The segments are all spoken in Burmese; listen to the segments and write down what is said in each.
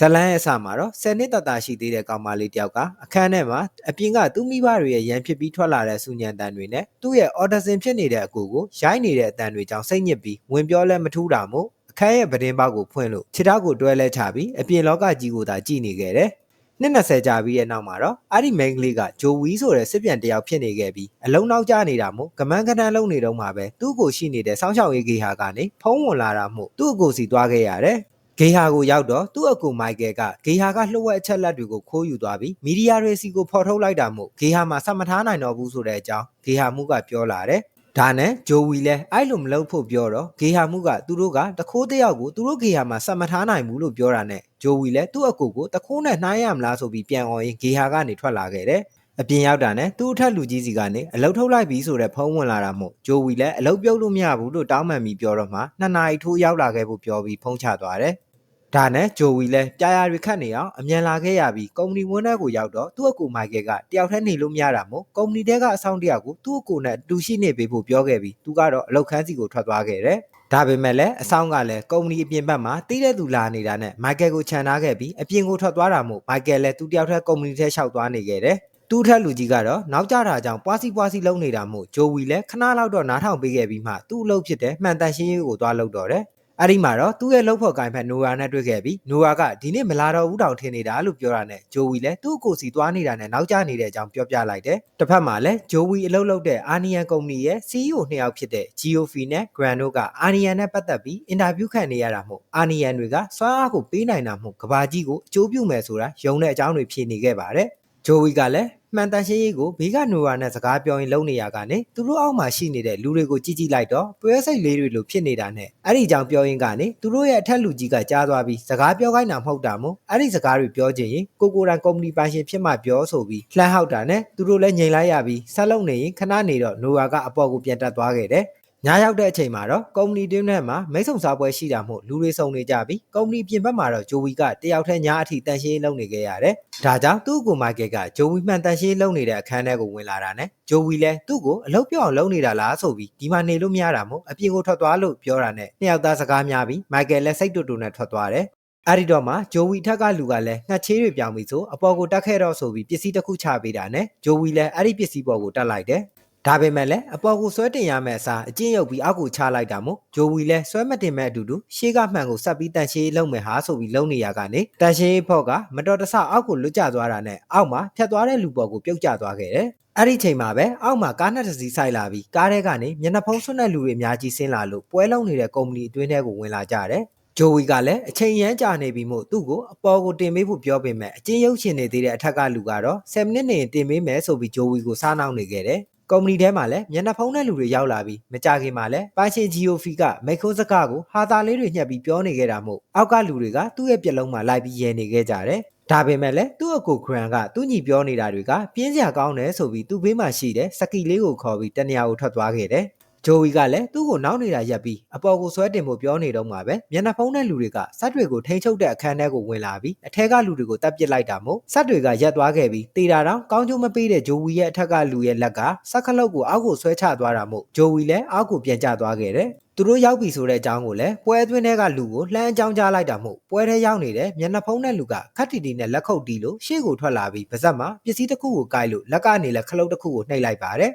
ဇလန်းရဲ့အစမှာတော့10နှစ်တတရှိသေးတဲ့ကောင်မလေးတယောက်ကအခန်းထဲမှာအပြင်ကသူ့မိဘတွေရဲ့ရန်ဖြစ်ပြီးထွက်လာတဲ့စူညံတန်တွေနဲ့သူ့ရဲ့အော်ဒါဆင်ဖြစ်နေတဲ့အကူကိုရိုက်နေတဲ့အတန်တွေကြောင့်စိတ်ညစ်ပြီးဝင်ပြောလဲမထူးတာမို့အခန်းရဲ့ပဒင်းပေါက်ကိုဖွင့်လို့ခြေထောက်ကိုတွဲလဲချပြီးအပြင်လောကကြီးကိုသာကြည့်နေခဲ့တယ်။နှစ်20ကြာပြီးတဲ့နောက်မှာတော့အဲ့ဒီမိန်းကလေးကဂျိုဝီဆိုတဲ့စစ်ပြန်တယောက်ဖြစ်နေခဲ့ပြီးအလုံးနောက်ကျနေတာမို့ကမန်းကနန်းလုံးနေတော့မှပဲသူ့ကိုရှိနေတဲ့စောင်းရှောင်ရေးဂေဟာကနေဖုံးဝင်လာတာမို့သူ့အကိုစီသွားခဲ့ရတယ်။ ဂေဟာကိုရောက်တော့သူ့အကူမိုက်ကယ်ကဂေဟာကလှုပ်ဝက်အချက်လက်တွေကိုခိုးယူသွားပြီးမီဒီယာတွေစီကိုဖော်ထုတ်လိုက်တာမို့ဂေဟာမှာဆက်မထားနိုင်တော့ဘူးဆိုတဲ့အကြောင်းဂေဟာမှုကပြောလာတယ်။ဒါနဲ့ဂျိုဝီလည်းအဲ့လိုမလုပ်ဖို့ပြောတော့ဂေဟာမှုကသူတို့ကတခိုးတယောက်ကိုသူတို့ဂေဟာမှာဆက်မထားနိုင်ဘူးလို့ပြောတာနဲ့ဂျိုဝီလည်းသူ့အကူကိုတခိုးနဲ့နှိုင်းရမလားဆိုပြီးပြန်អော်ရင်ဂေဟာကနေထွက်လာခဲ့တယ်။အပြင်ရောက်တာနဲ့သူ့အထက်လူကြီးစီကနေအလုတ်ထုတ်လိုက်ပြီဆိုတဲ့ဖုံးဝင်လာတာမို့ဂျိုဝီလည်းအလုတ်ပြုတ်လို့မရဘူးလို့တောင်းပန်ပြီးပြောတော့မှနှစ်နာရီထိုးရောက်လာခဲ့ဖို့ပြောပြီးဖုံးချသွားတယ်။ ဒါနဲ့ဂျိုဝီလည်းပြာရာတွေခတ်နေအောင်အမြန်လာခဲ့ရပြီးကုမ္ပဏီဝန်ထမ်းကိုရောက်တော့သူ့အကူမိုက်ကယ်ကတယောက်တည်းနေလို့မရတာမို့ကုမ္ပဏီတဲကအဆောင်တယောက်ကိုသူ့အကူနဲ့အတူရှိနေပေးဖို့ပြောခဲ့ပြီးသူကတော့အလောက်ခန်းစီကိုထွက်သွားခဲ့တယ်။ဒါပေမဲ့လည်းအဆောင်ကလည်းကုမ္ပဏီအပြင်ဘက်မှာတီးတဲ့သူလာနေတာနဲ့မိုက်ကယ်ကိုခြံထားခဲ့ပြီးအပြင်ကိုထွက်သွားတာမို့မိုက်ကယ်လည်းသူတယောက်တည်းကုမ္ပဏီထဲလျှောက်သွားနေခဲ့တယ်။သူ့ထက်လူကြီးကတော့နောက်ကျတာကြောင့်ပွားစီပွားစီလုံးနေတာမို့ဂျိုဝီလည်းခဏလောက်တော့နားထောင်ပေးခဲ့ပြီးမှသူ့အလုပ်ဖြစ်တဲ့မှန်တန်ရှင်းရေးကိုသွားလုပ်တော့တယ်။ အဲ့ဒီမှာတော့သူ့ရဲ့လှုပ်ဖို့ကိုင်ဖက်နိုရာနဲ့တွေ့ခဲ့ပြီးနိုရာကဒီနေ့မလာတော့ဘူးတောင်ထင်နေတာလို့ပြောတာနဲ့ဂျိုဝီလည်းသူ့ကိုယ်စီသွားနေတာနဲ့နောက်ကျနေတဲ့အကြောင်းပြောပြလိုက်တယ်။တစ်ဖက်မှာလည်းဂျိုဝီအလုပ်လုပ်တဲ့အာနီယန်ကုမ္ပဏီရဲ့ CEO နှစ်ယောက်ဖြစ်တဲ့ GOF နဲ့ Grand တို့ကအာနီယန်နဲ့ပတ်သက်ပြီးအင်တာဗျူးခံနေရတာမို့အာနီယန်တွေကစွမ်းအားကိုပေးနိုင်တာမို့ကဘာကြီးကိုအကျိုးပြုမယ်ဆိုတာယုံတဲ့အကြောင်းတွေဖြေနေခဲ့ပါတယ်။ဂျိုဝီကလည်း မှန်တန်ရှင်းရေးကိုဘေးကနိုရာနဲ့စကားပြောရင်လုံနေရကနေသူတို့အောက်မှာရှိနေတဲ့လူတွေကိုကြည့်ကြည့်လိုက်တော့ပွဲစိတ်လေးတွေလိုဖြစ်နေတာနဲ့အဲ့ဒီကြောင့်ပြောရင်းကနေသူတို့ရဲ့အထက်လူကြီးကကြားသွားပြီးစကားပြောခိုင်းတာမဟုတ်တာမို့အဲ့ဒီစကားတွေပြောချင်ရင်ကိုကိုတိုင်ကုမ္ပဏီပိုင်ရှင်ဖြစ်မှပြောဆိုပြီးလှမ်းဟောက်တာနဲ့သူတို့လည်းငြိမ်လိုက်ရပြီးဆက်လုပ်နေရင်ခဏနေတော့နိုရာကအပေါ်ကိုပြန်တက်သွားခဲ့တယ် ညရောက်တဲ့အချိန်မှာတော့ကုမ္ပဏီတင်းထဲမှာမိတ်ဆုံစားပွဲရှိတာမို့လူတွေစုံနေကြပြီးကုမ္ပဏီပြင်ဘက်မှာတော့ဂျိုဝီကတယောက်တည်းညအထိတန်ရှင်းလုပ်နေခဲ့ရတယ်။ဒါကြောင့်သူ့ကိုမိုက်ကယ်ကဂျိုဝီမှန်တန်ရှင်းလုပ်နေတဲ့အခန်းထဲကိုဝင်လာတာနဲ့ဂျိုဝီလည်းသူ့ကိုအလုပ်ပြောင်းလုပ်နေတာလားဆိုပြီးဒီမှာနေလို့မရတာမို့အပြင်ကိုထွက်သွားလို့ပြောတာနဲ့နှစ်ယောက်သားစကားများပြီးမိုက်ကယ်လည်းစိတ်တူတူနဲ့ထွက်သွားတယ်။အဲ့ဒီတော့မှဂျိုဝီထက်ကလူကလည်းငှက်ချေးတွေပြောင်းပြီးဆိုအပေါ်ကိုတက်ခဲ့တော့ဆိုပြီးပစ္စည်းတစ်ခုချပေးတာနဲ့ဂျိုဝီလည်းအဲ့ဒီပစ္စည်းပေါ်ကိုတက်လိုက်တယ် ဒါပေမဲ့လည်းအပေါ်ကိုဆွဲတင်ရမယ့်အစားအကျဉ်းရုပ်ပြီးအောက်ကိုချလိုက်တာမို့ဂျိုဝီလည်းဆွဲမတင်မဲ့အတူတူရှေးကမှန်ကိုဆက်ပြီးတန်ရှင်းလုံးမယ်ဟာဆိုပြီးလုံးနေရကနေတန်ရှင်းဖော့ကမတော်တဆအောက်ကိုလွတ်ကျသွားတာနဲ့အောက်မှာဖြတ်သွားတဲ့လူပေါ်ကိုပြုတ်ကျသွားခဲ့တယ်အဲ့ဒီချိန်မှာပဲအောက်မှာကားနှစ်တစ်စီးဆိုင်လာပြီးကားထဲကနေမျက်နှာဖုံးဆွတဲ့လူတွေအများကြီးဆင်းလာလို့ပွဲလုံးနေတဲ့ကုမ္ပဏီအတွင်းထဲကိုဝင်လာကြတယ်ဂျိုဝီကလည်းအချိန်ရမ်းကြာနေပြီမို့သူ့ကိုအပေါ်ကိုတင်ပေးဖို့ပြောပေမဲ့အချင်းရုပ်ရှင်နေသေးတဲ့အထက်ကလူကတော့7မိနစ်နေတင်ပေးမယ်ဆိုပြီးဂျိုဝီကိုစားနှောင်းနေခဲ့တယ် ကုမ္ပဏီထဲမှာလည်းမျက်နှာဖုံးတဲ့လူတွေရောက်လာပြီးမကြခင်မှာလည်းပိုင်ရှင် GOF ကမိတ်ခွန်းစကားကိုဟာတာလေးတွေညှက်ပြီးပြောနေခဲ့တာမို့အောက်ကလူတွေကသူ့ရဲ့ပြက်လုံးမှာလိုက်ပြီးရဲနေခဲ့ကြတယ်။ဒါပေမဲ့လည်းသူ့အကိုဂရန်ကသူ့ညီပြောနေတာတွေကပြင်းစရာကောင်းတယ်ဆိုပြီးသူ့ဘေးမှာရှိတဲ့စကီလေးကိုခေါ်ပြီးတနေရာကိုထွက်သွားခဲ့တယ်။ ဂျိုဝီကလည်းသူ့ကိုနောက်နေတာရက်ပြီးအပေါ်ကိုဆွဲတင်ဖို့ပြောနေတော့မှပဲမျက်နှာဖုံးတဲ့လူတွေကစက်တွေကိုထိန်းချုပ်တဲ့အခန်းထဲကိုဝင်လာပြီးအထက်ကလူတွေကိုတပ်ပစ်လိုက်တာမို့စက်တွေကရက်သွားခဲ့ပြီးတေတာတောင်ကောင်းကျိုးမပေးတဲ့ဂျိုဝီရဲ့အထက်ကလူရဲ့လက်ကစက်ခလုတ်ကိုအောက်ကိုဆွဲချသွားတာမို့ဂျိုဝီလည်းအောက်ကိုပြန်ကျသွားခဲ့တယ်သူတို့ရောက်ပြီဆိုတဲ့အကြောင်းကိုလည်းပွဲအတွင်းထဲကလူကိုလှမ်းအကြောင်းကြားလိုက်တာမို့ပွဲထဲရောက်နေတဲ့မျက်နှာဖုံးတဲ့လူကခက်တီတီနဲ့လက်ခုပ်တီးလို့ရှေ့ကိုထွက်လာပြီးပါဇက်မှာပစ္စည်းတစ်ခုကိုကိုက်လို့လက်ကနေလည်းခလုတ်တစ်ခုကိုနှိပ်လိုက်ပါတယ်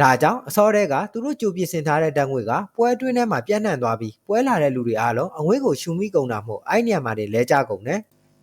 ဒါကြောင့်အစောတဲကသူတို့ကြိုပြင်ဆင်ထားတဲ့တန်းငွေကပွဲတွင်းထဲမှာပြန့်နှံ့သွားပြီးပွဲလာတဲ့လူတွေအားလုံးအငွေ့ကိုရှူမိကုန်တာမို့အဲ့နေရာမှာတွေလဲကြကုန်တယ်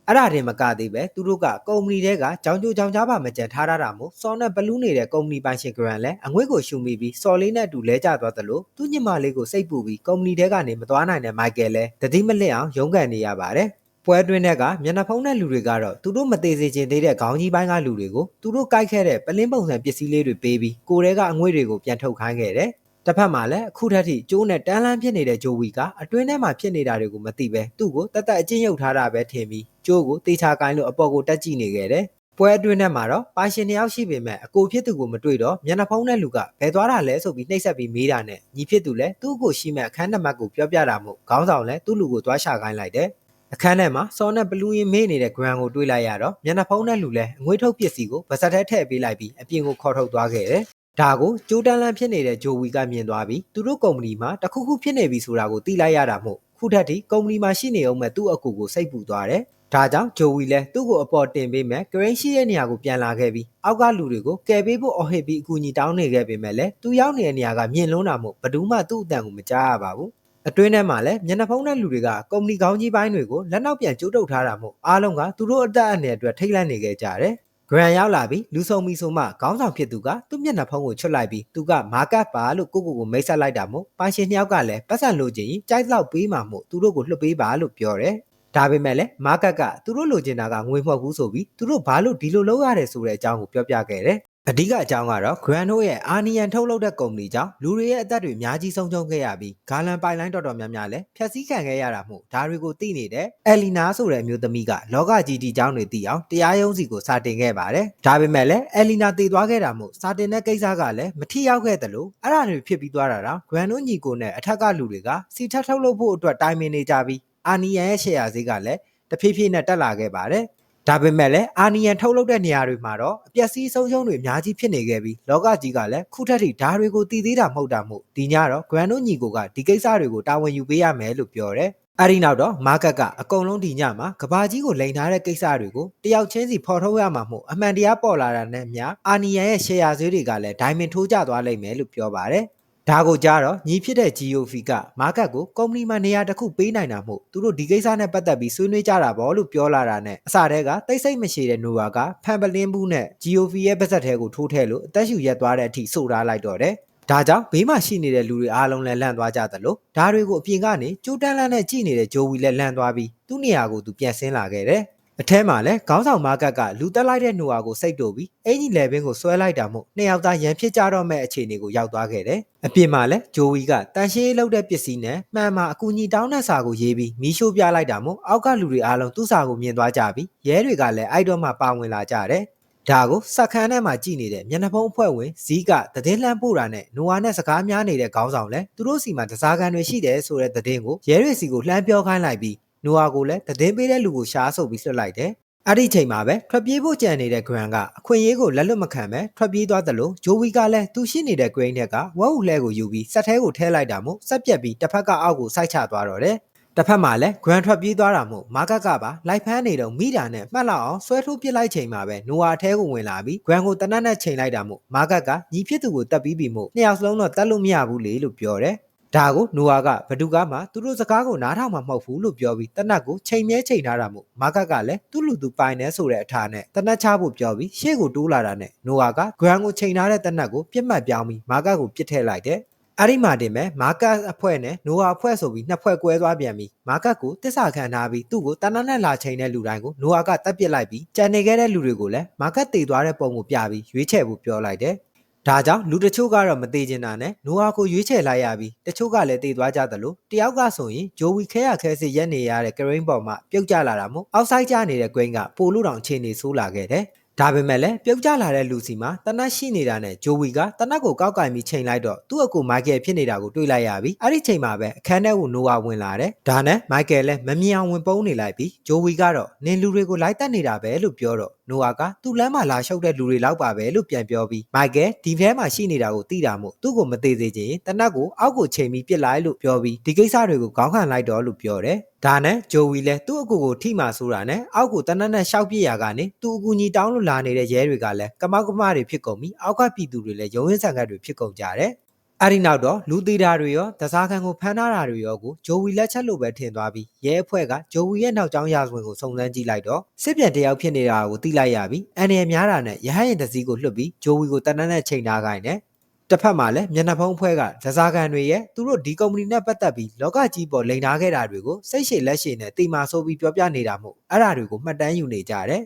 အဲ့ဒါတင်မကသေးပဲသူတို့ကကုမ္ပဏီတဲကကြောင်ကြိုကြောင်ကြားပါမကြံထားရတာမို့စော်နဲ့ဘလူးနေတဲ့ကုမ္ပဏီပိုင်ရှင်ဂရန်လည်းအငွေ့ကိုရှူမိပြီးစော်လေးနဲ့အတူလဲကျသွားသလိုသူ့ညမလေးကိုစိတ်ပူပြီးကုမ္ပဏီတဲကနေမသွားနိုင်တဲ့မိုက်ကယ်လည်းတတိမလစ်အောင်ရုန်းကန်နေရပါတယ် ပွဲတွင်းတဲ့ကမျက်နှာဖုံးတဲ့လူတွေကတော့သူတို့မသေးစေချင်သေးတဲ့ခေါင်းကြီးပိုင်းကလူတွေကိုသူတို့ကြိုက်ခဲ့တဲ့ပလင်းပုံစံပစ္စည်းလေးတွေပေးပြီးကိုယ်တဲကအငွေ့တွေကိုပြန်ထုတ်ခိုင်းခဲ့တယ်။တစ်ဖက်မှာလည်းအခုထက်ထိကျိုးနဲ့တန်းလန်းဖြစ်နေတဲ့ဂျိုဝီကအတွင်းထဲမှာဖြစ်နေတာတွေကိုမသိပဲသူ့ကိုတတ်တတ်အချင်းရုပ်ထားတာပဲထင်ပြီးကျိုးကိုတေချာကိုင်းလို့အပေါ်ကိုတက်ကြည့်နေခဲ့တယ်။ပွဲအတွင်းထဲမှာတော့ပိုင်ရှင်တယောက်ရှိပေမဲ့အကိုဖြစ်သူကိုမတွေ့တော့မျက်နှာဖုံးတဲ့လူကဘယ်သွားတာလဲဆိုပြီးနှိပ်စက်ပြီးမေးတာနဲ့ညီဖြစ်သူလည်းသူ့ကိုရှိမဲ့အခန်းနံပါတ်ကိုပြောပြတာမို့ခေါင်းဆောင်လည်းသူ့လူကိုသွားရှာခိုင်းလိုက်တယ်။ အခန်းထဲမှာစောနဲ့ဘလူးရင်မေးနေတဲ့ grand ကိုတွေးလိုက်ရတော့မျက်နှာဖုံးတဲ့လူလည်းအငွေးထုတ်ပစ္စည်းကိုဗစက်ထဲထည့်ပေးလိုက်ပြီးအပြင်ကိုခေါ်ထုတ်သွားခဲ့တယ်။ဒါကိုကျိုးတန်းလန်းဖြစ်နေတဲ့ဂျိုဝီကမြင်သွားပြီးသူတို့ကုမ္ပဏီမှာတခုခုဖြစ်နေပြီဆိုတာကိုသိလိုက်ရတာမို့ခုထက်ထိကုမ္ပဏီမှာရှိနေအောင်မဲ့သူ့အကူကိုစိတ်ပူသွားတယ်။ဒါကြောင့်ဂျိုဝီလည်းသူ့ကိုအပေါ်တင်ပေးမယ်ဂရိန်းရှိတဲ့နေရာကိုပြန်လာခဲ့ပြီးအောက်ကလူတွေကိုကယ်ပေးဖို့အော်ဟစ်ပြီးအကူအညီတောင်းနေခဲ့ပေမဲ့လည်းသူရောက်နေတဲ့နေရာကမြင်လွန်းတာမို့ဘယ်သူမှသူ့အတန်ကိုမကြားရပါဘူး အတွင်းထဲမှာလည်းမျက်နှာဖုံးတဲ့လူတွေကကုမ္ပဏီကောင်းကြီးပိုင်းတွေကိုလက်နောက်ပြန်ကျိုးတုပ်ထားတာမို့အားလုံးကသူတို့အသက်အန္တရာယ်အတွက်ထိတ်လန့်နေခဲ့ကြတယ်ဂရန်ရောက်လာပြီးလူဆုံမီဆိုမှခေါင်းဆောင်ဖြစ်သူကသူ့မျက်နှာဖုံးကိုချွတ်လိုက်ပြီးသူကမာကတ်ပါလို့ကိုကိုကိုမိတ်ဆက်လိုက်တာမို့ပိုင်ရှင်နှစ်ယောက်ကလည်းပတ်စံလိုချင်ရင်ကြိုက်လောက်ပေးမှာမို့သူတို့ကိုလွှတ်ပေးပါလို့ပြောတယ်ဒါပေမဲ့လည်းမာကတ်ကသူတို့လိုချင်တာကငွေမဟုတ်ဘူးဆိုပြီးသူတို့ဘာလို့ဒီလိုလုပ်ရတယ်ဆိုတဲ့အကြောင်းကိုပြောပြခဲ့တယ်။ အဓိကအကြောင်းကတော့ Grand တို့ရဲ့အာနီယန်ထုတ်လုပ်တဲ့ကုမ္ပဏီကြောင့်လူတွေရဲ့အသက်တွေအများကြီးဆုံးရှုံးခဲ့ရပြီးဂါလန်ပိုင်လိုင်းတော်တော်များများလည်းဖျက်ဆီးခံခဲ့ရတာမို့ဒါတွေကိုသိနေတဲ့အယ်လီနာဆိုတဲ့အမျိုးသမီးကလောကကြီးတီကျောင်းတွေတည်အောင်တရားရုံးစီကိုစာတင်ခဲ့ပါတယ်။ဒါပေမဲ့လည်းအယ်လီနာတည်သွားခဲ့တာမို့စာတင်တဲ့ကိစ္စကလည်းမထီရောက်ခဲ့တယ်လို့အဲ့ဒါတွေဖြစ်ပြီးသွားတာတော့ Grand တို့ညီကိုနဲ့အထက်ကလူတွေကစီထပ်ထုတ်လုပ်ဖို့အတွက်တိုင်ပင်နေကြပြီးအာနီယန်ရဲ့ share ဈေးကလည်းတဖြည်းဖြည်းနဲ့တက်လာခဲ့ပါတယ်။ ဒါပေမဲ့လည်းအာနီယန်ထုတ်လုပ်တဲ့နေရာတွေမှာတော့အပျက်စီးဆုံးရှုံးတွေအများကြီးဖြစ်နေခဲ့ပြီးလောကကြီးကလည်းခုထက်ထိဓာတ်တွေကိုတည်သေးတာမဟုတ်တာမို့ဒီညတော့ Grand တို့ညီကိုကဒီကိစ္စတွေကိုတာဝန်ယူပေးရမယ်လို့ပြောတယ်။အဲဒီနောက်တော့မာကတ်ကအကုန်လုံးဒီညမှာကဘာကြီးကိုလိန်ထားတဲ့ကိစ္စတွေကိုတယောက်ချင်းစီဖော်ထုတ်ရမှာမို့အမှန်တရားပေါ်လာတာနဲ့အမျှအာနီယန်ရဲ့ share ဈေးတွေကလည်းဒိုင်မင်ထိုးကျသွားလိမ့်မယ်လို့ပြောပါတယ်။ ဒါကိုကြားတော့ညီဖြစ်တဲ့ GOV ကမာကတ်ကိုကုမ္ပဏီမှာနေရာတစ်ခုပေးနိုင်တာမို့သူတို့ဒီကိစ္စနဲ့ပတ်သက်ပြီးဆွေးနွေးကြတာပေါ့လို့ပြောလာတာနဲ့အစတည်းကတိတ်ဆိတ်မရှိတဲ့နိုဝါကဖန်ပလင်းဘူးနဲ့ GOV ရဲ့ပါဇက်ထဲကိုထိုးထည့်လို့အသက်ရှူရက်သွားတဲ့အထိဆိုထားလိုက်တော့တယ်။ဒါကြောင့်ဘေးမှာရှိနေတဲ့လူတွေအားလုံးလည်းလန့်သွားကြသလိုဓာတ်တွေကိုအပြင်ကနေကြိုးတန်းလန်းနဲ့ကြည့်နေတဲ့ဂျိုဝီလည်းလန့်သွားပြီးသူ့နေရာကိုသူပြန်ဆင်းလာခဲ့တယ်။ အထဲမှာလည်းခေါင်းဆောင်မာကတ်ကလူတက်လိုက်တဲ့နှိုဟာကိုစိတ်တူပြီးအင်ကြီးလေဘင်းကိုဆွဲလိုက်တာမို့နှစ်ယောက်သားရန်ဖြစ်ကြတော့မဲ့အခြေအနေကိုရောက်သွားခဲ့တယ်။အပြင်မှာလည်းဂျိုဝီကတန်ရှင်းလောက်တဲ့ပစ္စည်းနဲ့မှန်မှာအကူကြီးတောင်းတဲ့စာကိုရေးပြီးမီးရှို့ပြလိုက်တာမို့အောက်ကလူတွေအားလုံးသူ့စာကိုမြင်သွားကြပြီးရဲတွေကလည်းအဲ့တော့မှပါဝင်လာကြတယ်။ဒါကိုစက်ခန်းထဲမှာကြည်နေတဲ့မျက်နှာဖုံးအဖွဲ့ဝင်ဇီးကသတင်းလှမ်းပို့တာနဲ့နိုဝါနဲ့စကားများနေတဲ့ခေါင်းဆောင်လဲသူတို့စီမှာတစားကန်တွေရှိတယ်ဆိုတဲ့သတင်းကိုရဲတွေစီကိုလှမ်းပြောခိုင်းလိုက်ပြီး နိုဝါကိုလည်းသတင်းပေးတဲ့လူကိုရှားဆိုပြီးလွှတ်လိုက်တယ်။အဲ့ဒီချိန်မှာပဲထွက်ပြေးဖို့ကြံနေတဲ့ Grand ကအခွင့်အရေးကိုလက်လွတ်မခံပဲထွက်ပြေးသွားတယ်လို့ဂျိုဝီကလည်းသူရှိနေတဲ့ Grain တဲ့ကဝက်ဟူလှဲကိုယူပြီးစက်ထဲကိုထဲလိုက်တာမို့စက်ပြက်ပြီးတစ်ဖက်ကအောက်ကိုစိုက်ချသွားတော့တယ်။တစ်ဖက်မှာလည်း Grand ထွက်ပြေးသွားတာမို့မာကတ်ကပါလိုက်ဖမ်းနေတော့မိတာနဲ့မှတ်လောက်အောင်ဆွဲထိုးပစ်လိုက်ချိန်မှာပဲနိုဝါအထဲကိုဝင်လာပြီး Grand ကိုတနတ်နဲ့ချိန်လိုက်တာမို့မာကတ်ကညီဖြစ်သူကိုတက်ပြီးပြီမို့နှစ်ယောက်စလုံးတော့တက်လို့မရဘူးလေလို့ပြောတယ်။ ဒါကိုနိုဝါကဘဒူကမှသူတို့စကားကိုနားထောင်မှာမဟုတ်ဘူးလို့ပြောပြီးတနတ်ကိုချိန်မြဲချိန်ထားတာမို့မာကတ်ကလည်းသူ့လူသူပိုင်နေဆိုတဲ့အထာနဲ့တနတ်ချဖို့ပြောပြီးရှေ့ကိုတိုးလာတာနဲ့နိုဝါကဂရန်ကိုချိန်ထားတဲ့တနတ်ကိုပြစ်မှတ်ပြောင်းပြီးမာကတ်ကိုပြစ်ထည့်လိုက်တယ်။အဲ့ဒီမှာတင်မဲ့မာကတ်အဖွဲ့နဲ့နိုဝါအဖွဲ့ဆိုပြီးနှစ်ဖွဲ့ကွဲသွားပြန်ပြီးမာကတ်ကိုတစ္ဆာခံထားပြီးသူ့ကိုတနတ်နဲ့လာချိန်တဲ့လူတိုင်းကိုနိုဝါကတပ်ပစ်လိုက်ပြီးကြံနေခဲ့တဲ့လူတွေကိုလည်းမာကတ်တည်သွားတဲ့ပုံကိုပြပြီးရွေးချယ်ဖို့ပြောလိုက်တယ်။ ဒါကြောင့်လူတချို့ကတော့မသေးချင်တာနဲ့နိုဟာကိုရွေးချယ်လိုက်ရပြီးတချို့ကလည်းတည်သွားကြသလိုတယောက်ကဆိုရင်ဂျိုဝီခဲရခဲစစ်ရက်နေရတဲ့ဂရိန်းပေါ်မှာပြုတ်ကျလာတာမို့အောက်ဆိုင်ကျနေတဲ့ဂရိန်းကပိုလို့တောင်ခြေနေဆိုးလာခဲ့တယ်။ ဒါပေမဲ့လည်းပြုတ်ကျလာတဲ့လူစီမှာတနတ်ရှိနေတာနဲ့ဂျိုဝီကတနတ်ကိုကောက်ကင်ပြီးချိန်လိုက်တော့သူ့အကူမိုက်ကယ်ဖြစ်နေတာကိုတွေ့လိုက်ရပြီးအဲ့ဒီချိန်မှာပဲအခန်းထဲကိုနိုဝါဝင်လာတယ်။ဒါနဲ့မိုက်ကယ်လည်းမမြင်အောင်ဝင်ပုန်းနေလိုက်ပြီးဂျိုဝီကတော့နင်လူတွေကိုလိုက်တက်နေတာပဲလို့ပြောတော့နိုဝါကသူ့လမ်းမှာလာရှုပ်တဲ့လူတွေလောက်ပါပဲလို့ပြန်ပြောပြီးမိုက်ကယ်ဒီထဲမှာရှိနေတာကိုသိတာမို့သူ့ကိုမသေးစေချင်တနတ်ကိုအောက်ကိုချိန်ပြီးပြစ်လိုက်လို့ပြောပြီးဒီကိစ္စတွေကိုခေါင်းခံလိုက်တော့လို့ပြောတယ်။ ဒါနဲ့ဂျိုဝီလည်းသူ့အကူကိုထိမှဆိုတာနဲ့အောက်ကိုတနတ်နဲ့ရှောက်ပြစ်ရာကနေသူ့အကူကြီးတောင်းလို့လာနေတဲ့ရဲတွေကလည်းကမောက်ကမတွေဖြစ်ကုန်ပြီးအောက်ကပြည်သူတွေလည်းရုံးရင်းဆန်ကတ်တွေဖြစ်ကုန်ကြတယ်။အဲ့ဒီနောက်တော့လူသေးတာတွေရောတစားခံကိုဖမ်းထားတာတွေရောကိုဂျိုဝီလက်ချက်လို့ပဲထင်သွားပြီးရဲအဖွဲ့ကဂျိုဝီရဲ့နောက်ကျောင်းရာဇဝင်ကိုစုံစမ်းကြည့်လိုက်တော့စစ်ပြန်တယောက်ဖြစ်နေတာကိုသိလိုက်ရပြီးအန်ရများတာနဲ့ရဟရင်တစည်းကိုလွှတ်ပြီးဂျိုဝီကိုတနတ်နဲ့ချိန်ထားခိုင်းတယ် တစ်ဖက်မှာလည်းမျက်နှာဖုံးဖွဲ့ကဒဇာကန်တွေရဲ့သူတို့ဒီကုမ္ပဏီနဲ့ပတ်သက်ပြီးလောကကြီးပေါ်လိန်ထားခဲ့တာတွေကိုစိတ်ရှည်လက်ရှည်နဲ့တိမာဆိုးပြီးပြောပြနေတာမို့အဲ့ဒါတွေကိုမှတ်တမ်းယူနေကြတယ်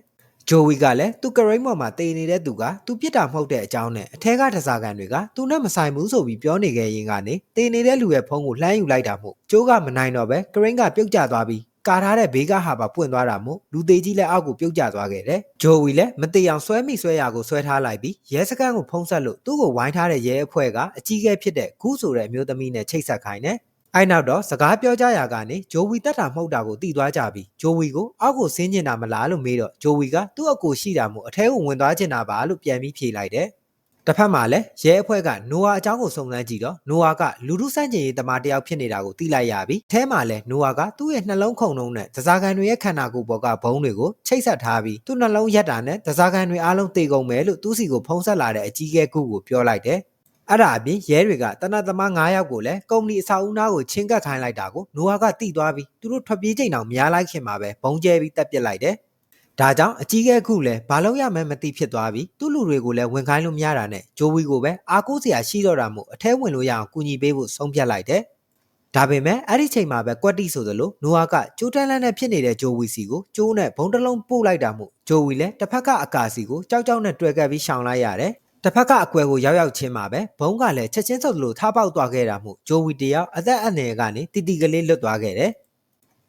ဂျိုဝီကလည်းသူကရိန်းမော်မှာတည်နေတဲ့သူကသူပြစ်တာမဟုတ်တဲ့အကြောင်းနဲ့အထက်ကတစားကန်တွေကသူနဲ့မဆိုင်ဘူးဆိုပြီးပြောနေခဲ့ရင်ကနေတည်နေတဲ့လူရဲ့ဖုန်းကိုလှမ်းယူလိုက်တာမို့ကျိုးကမနိုင်တော့ပဲကရိန်းကပြုတ်ကျသွားပြီး ကာထားတဲ့ဘေးကဟာပါပွင့်သွားတာမို့လူသေးကြီးလည်းအောက်ကိုပြုတ်ကျသွားခဲ့တယ်။ဂျိုဝီလည်းမတေအောင်ဆွဲမိဆွဲရာကိုဆွဲထားလိုက်ပြီးရဲစခန်းကိုဖုံးဆက်လို့သူ့ကိုဝိုင်းထားတဲ့ရဲအဖွဲ့ကအကြီးအကဲဖြစ်တဲ့ဂူးဆိုတဲ့အမျိုးသမီးနဲ့ချိတ်ဆက်ခိုင်းတယ်။အဲ့နောက်တော့စကားပြောကြရာကနေဂျိုဝီတက်တာမဟုတ်တာကိုသိသွားကြပြီးဂျိုဝီကိုအောက်ကိုဆင်းကျင်တာမလားလို့မေးတော့ဂျိုဝီကသူ့အကိုရှိတာမို့အထဲကိုဝင်သွားကျင်တာပါလို့ပြန်ပြီးဖြေလိုက်တယ်။ တစ်ဖက်မှာလည်းရဲအဖွဲ့ကနိုဝါအကြောင်းကိုစုံစမ်းကြည့်တော့နိုဝါကလူထုစန့်ကျင်ရေးတမန်တယောက်ဖြစ်နေတာကိုသိလိုက်ရပြီ။အဲမှာလည်းနိုဝါကသူ့ရဲ့နှလုံးခုန်လုံးနဲ့ဒဇာကန်တွေရဲ့ခန္ဓာကိုယ်ပေါ်ကဘုံတွေကိုချိတ်ဆက်ထားပြီးသူ့နှလုံးရက်တာနဲ့ဒဇာကန်တွေအားလုံးတေကုန်မယ်လို့သူ့စီကိုဖုံးဆက်လာတဲ့အကြီးအကဲကုကိုပြောလိုက်တယ်။အဲ့ဒါအပြင်ရဲတွေကတနတ်သမား9ယောက်ကိုလည်းကုမ္ပဏီအဆောက်အဦနားကိုချင်းကပ်ခိုင်းလိုက်တာကိုနိုဝါကတိသွားပြီးသူတို့ထွက်ပြေးချိန်တောင်မရလိုက်ခင်မှာပဲဘုံကျဲပြီးတက်ပစ်လိုက်တယ်။ ဒါကြောင့်အကြီးကဲခုလည်းဘာလို့ရမှန်းမသိဖြစ်သွားပြီးသူ့လူတွေကိုလည်းဝင်ခိုင်းလို့မရတာနဲ့ဂျိုဝီကိုပဲအားကိုးစရာရှိတော့တာမို့အထဲဝင်လို့ရအောင်ကူညီပေးဖို့ဆုံးဖြတ်လိုက်တယ်။ဒါပေမဲ့အဲ့ဒီချိန်မှာပဲကွက်တီဆိုသလိုနိုဝါကကျိုးတန်းလန်းနဲ့ဖြစ်နေတဲ့ဂျိုဝီစီကိုကျိုးနဲ့ဘုံတစ်လုံးပို့လိုက်တာမို့ဂျိုဝီလည်းတစ်ဖက်ကအကာစီကိုကြောက်ကြောက်နဲ့တွေ့ကပ်ပြီးရှောင်လိုက်ရတယ်။တစ်ဖက်ကအကွယ်ကိုရောက်ရောက်ချင်းမှာပဲဘုံကလည်းချက်ချင်းဆုပ်သလိုထားပေါက်သွားခဲ့တာမို့ဂျိုဝီတယောက်အသက်အန္တရာယ်ကနေတီတီကလေးလွတ်သွားခဲ့တယ်။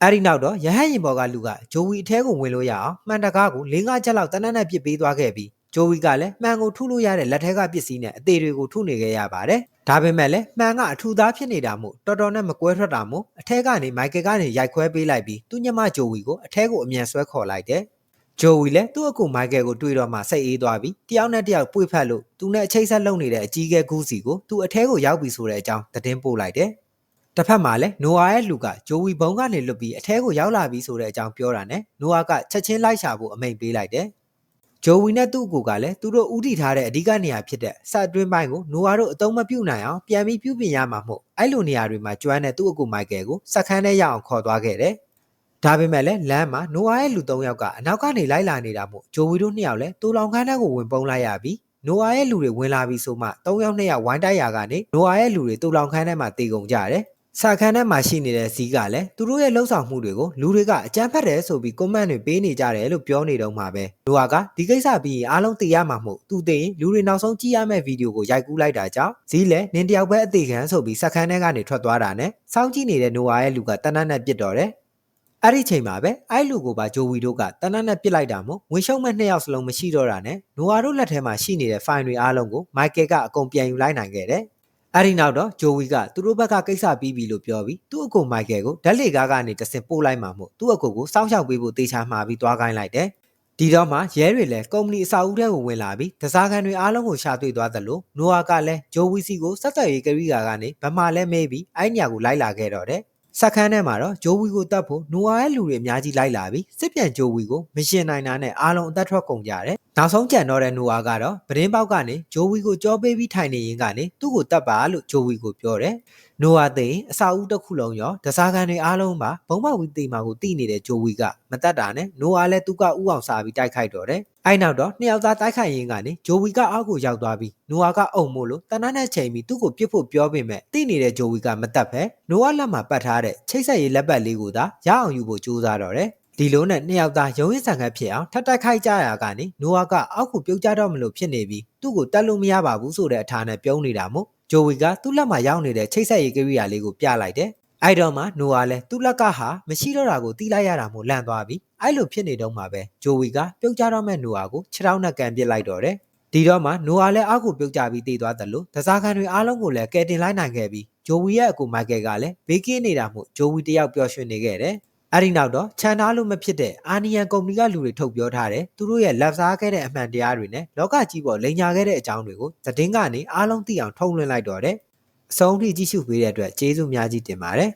အဲဒီနောက်တော့ရဟတ်ရင်ပေါ်ကလူကဂျိုဝီအထဲကိုဝင်လို့ရအောင်မှန်တကားကို၄၅ချက်လောက်တနက်နဲ့ပစ်ပေးသွားခဲ့ပြီးဂျိုဝီကလည်းမှန်ကိုထုလို့ရတဲ့လက်ထက်ကပစ္စည်းနဲ့အသေးတွေကိုထုနေခဲ့ရပါတယ်။ဒါပေမဲ့လည်းမှန်ကအထူသားဖြစ်နေတာမို့တော်တော်နဲ့မကွဲထွက်တာမို့အထက်ကနေမိုက်ကယ်ကနေရိုက်ခွဲပေးလိုက်ပြီးသူ့ညမဂျိုဝီကိုအထက်ကိုအမြန်ဆွဲခေါ်လိုက်တယ်။ဂျိုဝီလည်းသူ့အကူမိုက်ကယ်ကိုတွေ့တော့မှစိတ်အေးသွားပြီးတယောက်နဲ့တယောက်ပွေဖက်လို့သူနဲ့အချိတ်ဆက်လုပ်နေတဲ့အကြီးအကဲကူးစီကိုသူ့အထက်ကိုရောက်ပြီဆိုတဲ့အကြောင်းသတင်းပို့လိုက်တယ်။ တစ်ဖက်မှာလည်းနိုအာရဲ့လူကဂျိုဝီဘုံကနေလွတ်ပြီးအထဲကိုရောက်လာပြီဆိုတဲ့အကြောင်းပြောတာနဲ့နိုအာကချက်ချင်းလိုက်ရှာဖို့အမိန့်ပေးလိုက်တယ်။ဂျိုဝီနဲ့သူ့အကူကလည်းသူတို့ဥတီထားတဲ့အဓိကနေရာဖြစ်တဲ့စအတွင်းပိုင်းကိုနိုအာတို့အသုံးမပြုနိုင်အောင်ပြန်ပြီးပြုပြင်ရမှာမို့အဲ့လိုနေရာတွေမှာကျွမ်းတဲ့သူ့အကူမိုက်ကယ်ကိုစက်ခန်းထဲရအောင်ခေါ်သွားခဲ့တယ်။ဒါပေမဲ့လည်းလမ်းမှာနိုအာရဲ့လူ၃ယောက်ကအနောက်ကနေလိုက်လာနေတာမို့ဂျိုဝီတို့နှစ်ယောက်လည်းတူလောင်ခန်းထဲကိုဝင်ပုန်းလိုက်ရပြီးနိုအာရဲ့လူတွေဝင်လာပြီးဆိုမှ၃ယောက်နှစ်ယောက်ဝိုင်းတိုက်ရာကနေနိုအာရဲ့လူတွေတူလောင်ခန်းထဲမှာတေကုန်ကြတယ်။ စာခန်းထဲမှာရှိနေတဲ့ဇီးကလည်းသူတို့ရဲ့လှုပ်ဆောင်မှုတွေကိုလူတွေကအကြမ်းဖက်တယ်ဆိုပြီးကွန်မန့်တွေပေးနေကြတယ်လို့ပြောနေတော့မှာပဲ။နိုအာကဒီကိစ္စပြီးရင်အားလုံးသိရမှာမို့သူသိရင်လူတွေနောက်ဆုံးကြည့်ရမယ့်ဗီဒီယိုကိုရိုက်ကူးလိုက်တာကြောင့်ဇီးလည်းနင်တယောက်ပဲအသေးခံဆိုပြီးစက်ခန်းထဲကနေထွက်သွားတာနဲ့စောင်းကြည့်နေတဲ့နိုအာရဲ့လူကတနတ်နဲ့ပစ်တော့တယ်။အဲ့ဒီချိန်မှာပဲအဲ့လူကိုပါဂျိုဝီတို့ကတနတ်နဲ့ပစ်လိုက်တာမို့ဝင်ရှုံမဲ့နှစ်ယောက်စလုံးမရှိတော့တာနဲ့နိုအာတို့လက်ထဲမှာရှိနေတဲ့ဖိုင်တွေအားလုံးကိုမိုက်ကယ်ကအကုန်ပြန်ယူလိုက်နိုင်ခဲ့တယ်။ အဲ့ဒီနောက်တော့ဂျိုဝီကသူတို့ဘက်ကကိစ္စပြီးပြီလို့ပြောပြီးသူ့အကူမိုက်ကယ်ကိုဓာတ်လေကားကနေတဆင့်ပို့လိုက်မှာမို့သူ့အကူကိုစောင့်ရှောက်ပေးဖို့တေချာမှာပြီးသွားခိုင်းလိုက်တယ်။ဒီတော့မှရဲတွေလည်းကုမ္ပဏီအဆောက်အဦထဲကိုဝင်လာပြီးဒဇာကန်တွေအားလုံးကိုရှာတွေ့သွားသလိုနိုအာကလည်းဂျိုဝီစီကိုစက်သက်ရေးကရီကာကနေဗမာလဲမေးပြီးအဲ့ညကိုလိုက်လာခဲ့တော့တယ်။စက်ခန်းထဲမှာတော့ဂျိုဝီကိုတတ်ဖို့နိုအာရဲ့လူတွေအများကြီးလိုက်လာပြီးစစ်ပြန်ဂျိုဝီကိုမရှင်နိုင်တာနဲ့အားလုံးအသက်ထွက်ကုန်ကြတယ်။ နောက်ဆုံးကြံတော့တဲ့နိုအာကတော့ပဒင်းပေါက်ကနေဂျိုဝီကိုကြောပေးပြီးထိုင်နေရင်ကနေသူ့ကိုတတ်ပါလို့ဂျိုဝီကိုပြောတယ်။နိုအာသိရင်အစာဦးတစ်ခုလုံးရောဒဇာကန်တွေအားလုံးပါဘုံမဝီတိမာကိုတိနေတဲ့ဂျိုဝီကမတတ်တာနဲ့နိုအာလည်းသူကဥအောင်စားပြီးတိုက်ခိုက်တော့တယ်။အဲ့နောက်တော့နှစ်ယောက်သားတိုက်ခိုက်ရင်းကနေဂျိုဝီကအောက်ကိုရောက်သွားပြီးနိုအာကအုံမို့လို့တနတ်နဲ့ချိန်ပြီးသူ့ကိုပြစ်ဖို့ပြောပေမဲ့တိနေတဲ့ဂျိုဝီကမတတ်ပဲနိုအာလက်မှာပတ်ထားတဲ့ချိတ်ဆက်ရေးလက်ပတ်လေးကိုသာရအောင်ယူဖို့ကြိုးစားတော့တယ်။ ဒီလိုနဲ့နှစ်ယောက်သားရုံးရင်းဆန်ခတ်ဖြစ်အောင်ထပ်တိုက်ခိုက်ကြရာကနေနိုအာကအောက်ကိုပြုတ်ကျတော့မလို့ဖြစ်နေပြီးသူ့ကိုတက်လို့မရပါဘူးဆိုတဲ့အထားနဲ့ပြုံးနေတာမို့ဂျိုဝီကသူ့လက်မှာရောက်နေတဲ့ချိတ်ဆက်ရေးကိရိယာလေးကိုပြလိုက်တယ်။အဲ့တော့မှနိုအာလည်းသူ့လက်ကဟာမရှိတော့တာကိုတီးလိုက်ရတာမို့လန့်သွားပြီးအဲ့လိုဖြစ်နေတော့မှပဲဂျိုဝီကပြုတ်ကျတော့မဲ့နိုအာကိုခြေထောက်နဲ့ကန်ပစ်လိုက်တော့တယ်။ဒီတော့မှနိုအာလည်းအောက်ကိုပြုတ်ကျပြီးတည်သွားတယ်လို့ဒဇာကန်တွေအားလုံးကိုလည်းကယ်တင်လိုက်နိုင်ခဲ့ပြီးဂျိုဝီရဲ့အကူမိုက်ကယ်ကလည်းဘေးကင်းနေတာမို့ဂျိုဝီတယောက်ပျော်ရွှင်နေခဲ့တယ်။ အဲ့ဒီနောက်တော့ခြံထားလို့မဖြစ်တဲ့အာနီယန်ကုမ္ပဏီကလူတွေထုတ်ပြောထားတယ်သူတို့ရဲ့လက်စားခဲ့တဲ့အမှန်တရားတွေနဲ့လောကကြီးပေါ်လိန်ညာခဲ့တဲ့အကြောင်းတွေကိုသတင်းကနေအားလုံးသိအောင်ထုတ်လွှင့်လိုက်တော့တယ်အဆုံးထိကြည့်ရှုပေးတဲ့အတွက်ကျေးဇူးများကြီးတင်ပါတယ်